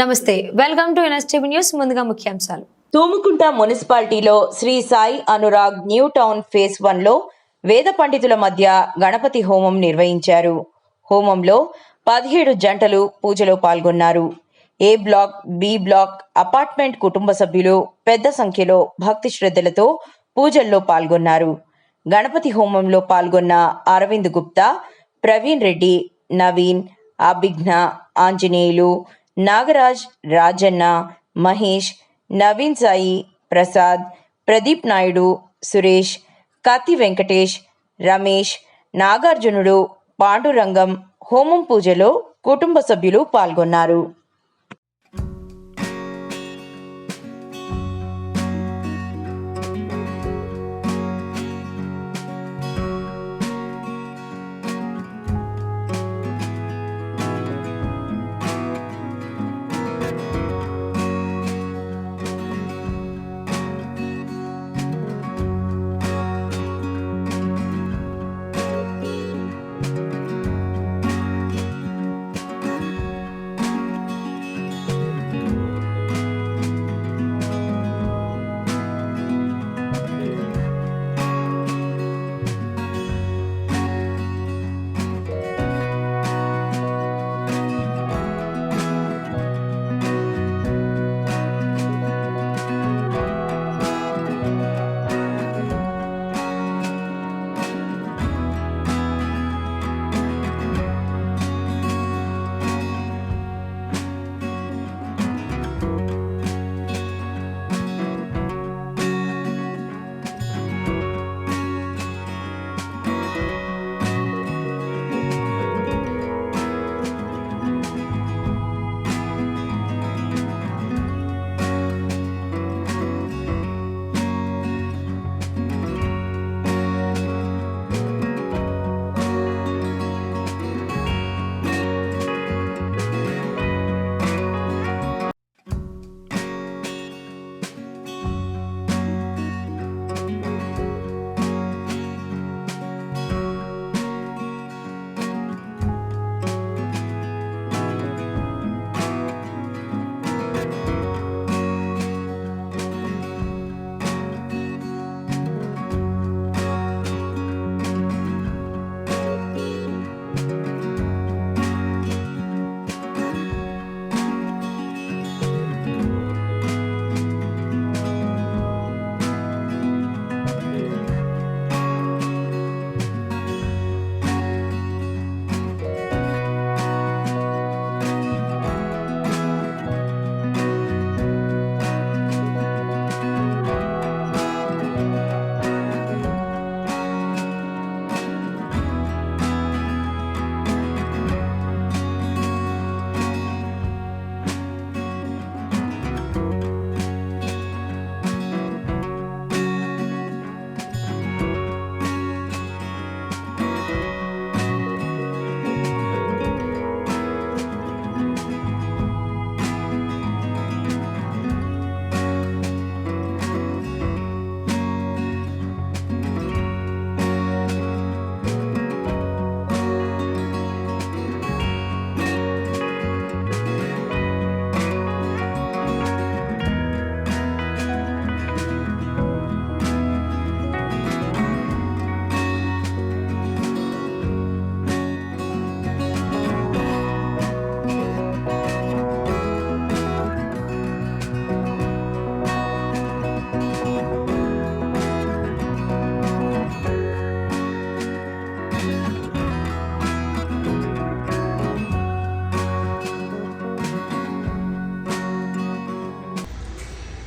నమస్తే welcome to NSTV news ముందుగా ముఖ్యాంశాలు. తూముకుంట మున్సిపాలిటీలో Sri Sai Anurag new town phase వన్లో వేద పండితుల మధ్య గణపతి హోమం నిర్వహించారు. హోమంలో పదిహేడు జంటలు పూజలో పాల్గొన్నారు. A block B block apartment కుటుంబ సభ్యులు పెద్ద సంఖ్యలో భక్తి శ్రద్ధలతో పూజల్లో పాల్గొన్నారు. గణపతి హోమంలో పాల్గొన్న అరవింద్ గుప్తా ప్రవీణ్ రెడ్డి నవీన్ అభిజ్ఞ ఆంజనేయులు నాగరాజ్ రాజన్న మహేష్ నవీన్ సాయి ప్రసాద్ ప్రదీప్ నాయుడు సురేష్ కత్తి వెంకటేష్ రమేష్ నాగార్జునుడు పాండురంగం హోమం పూజలో కుటుంబ సభ్యులు పాల్గొన్నారు.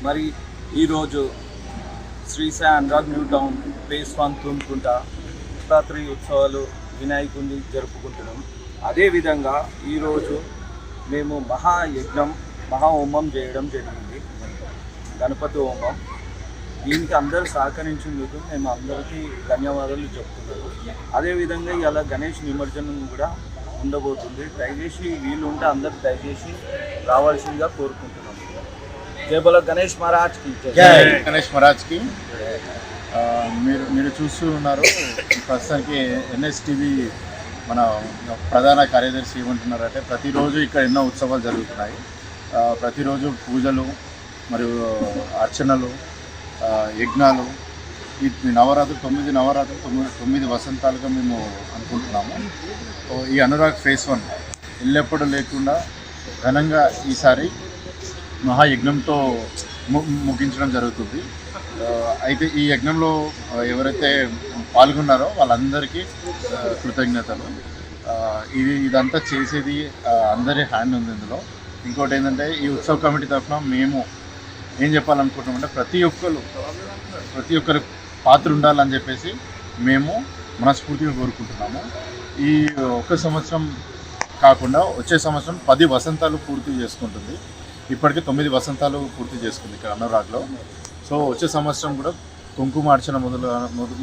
మరి ఈరోజు Sri Sai Anurag new town phase one Thumkunta Shivaratri ఉత్సవాలు వినాయకుడిని జరుపుకుంటున్నాం. అదేవిధంగా ఈరోజు మేము మహాయజ్ఞం మహా హోమం చేయడం జరిగింది. గణపతి హోమం. దీనికి అందరూ సహకరించినందుకు మేము అందరికీ ధన్యవాదాలు చెప్తున్నాము అదేవిధంగా ఇలా గణేష్ నిమజ్జనం కూడా ఉండబోతుంది. దయచేసి వీలు ఉంటే అందరు దయచేసి రావాల్సిందిగా కోరుకుంటున్నాం. జై బోలో గణేష్ మహారాజ్కి. జై. గణేష్ మహారాజ్కి ఆ, మీరు మీరు చూస్తూ ఉన్నారు. ప్రస్తుతానికి ఎన్ఎస్టీవీ మన ప్రధాన కార్యదర్శి ఏమంటున్నారంటే ప్రతిరోజు ఇక్కడ ఎన్నో ఉత్సవాలు జరుగుతున్నాయి. ప్రతిరోజు పూజలు మరియు అర్చనలు యజ్ఞాలు. ఈ నవరాత్రులు తొమ్మిది నవరాత్రులు తొమ్మిది తొమ్మిది వసంతాలుగా మేము అనుకుంటున్నాము. ఈ అనురాగ్ ఫేస్ వన్ ఎల్లప్పుడూ లేకుండా ఘనంగా ఈసారి మహాయజ్ఞంతో ము- ముగించడం జరుగుతుంది. అయితే ఈ యజ్ఞంలో ఎవరైతే పాల్గొన్నారో వాళ్ళందరికీ కృతజ్ఞతలు. ఇది ఇదంతా చేసేది అందరి హ్యాండ్ ఉంది ఇందులో. ఇంకోటి ఏంటంటే ఈ ఉత్సవ కమిటీ తరఫున మేము ఏం చెప్పాలనుకుంటున్నామంటే ప్రతి ఒక్కరు ప్రతి ఒక్కరి పాత్ర ఉండాలని చెప్పేసి మేము మనస్ఫూర్తిగా కోరుకుంటున్నాము. ఈ ఒక సంవత్సరం కాకుండా వచ్చే సంవత్సరం పది వసంతాలు పూర్తి చేసుకుంటుంది. ఇప్పటికే తొమ్మిది వసంతాలు పూర్తి చేసుకుంది ఇక్కడ అన్నరాగ్లో సో వచ్చే సంవత్సరం కూడా కుంకుమార్చన మొదలు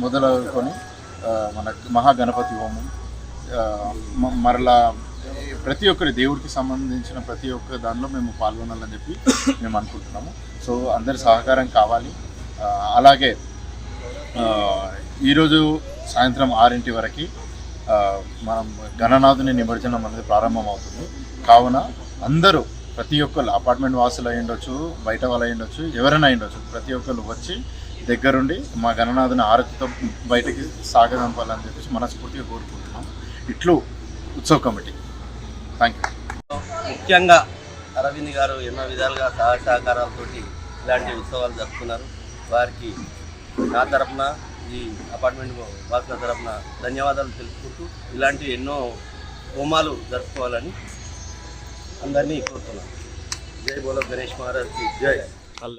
మొదలుకొని మన మహాగణపతి హోమం మరలా ప్రతి ఒక్కరి దేవుడికి సంబంధించిన ప్రతి ఒక్క దానిలో మేము పాల్గొనాలని చెప్పి మేము అనుకుంటున్నాము. సో అందరి సహకారం కావాలి. అలాగే ఈరోజు సాయంత్రం ఆరింటి వరకు మనం గణనాథుని నిమజ్జనం అనేది ప్రారంభమవుతుంది. కావున అందరూ ప్రతి ఒక్కరు అపార్ట్మెంట్ వాసులు అయి ఉండొచ్చు బయట వాళ్ళు అయి ఉండొచ్చు ఎవరైనా అయి ఉండొచ్చు. ప్రతి ఒక్కరు వచ్చి దగ్గరుండి మా గణనాథుని ఆరతితో బయటికి సాగదంపాలని చెప్పేసి మనస్ఫూర్తిగా కోరుకుంటున్నాం. ఇట్లు ఉత్సవ కమిటీ. థ్యాంక్ యూ ముఖ్యంగా అరవింద్ గారు ఎన్నో విధాలుగా సహాయ సహకారాలతోటి ఇలాంటి ఉత్సవాలు జరుపుతున్నారు వారికి నా తరపున ఈ అపార్ట్మెంట్ వాసుల తరపున ధన్యవాదాలు తెలుపుకుంటూ ఇలాంటి ఎన్నో హోమాలు జరుపుకోవాలని అందరినీ కోరుతున్నాను జై బోలో గణేష్ మహారాజ్కి జై.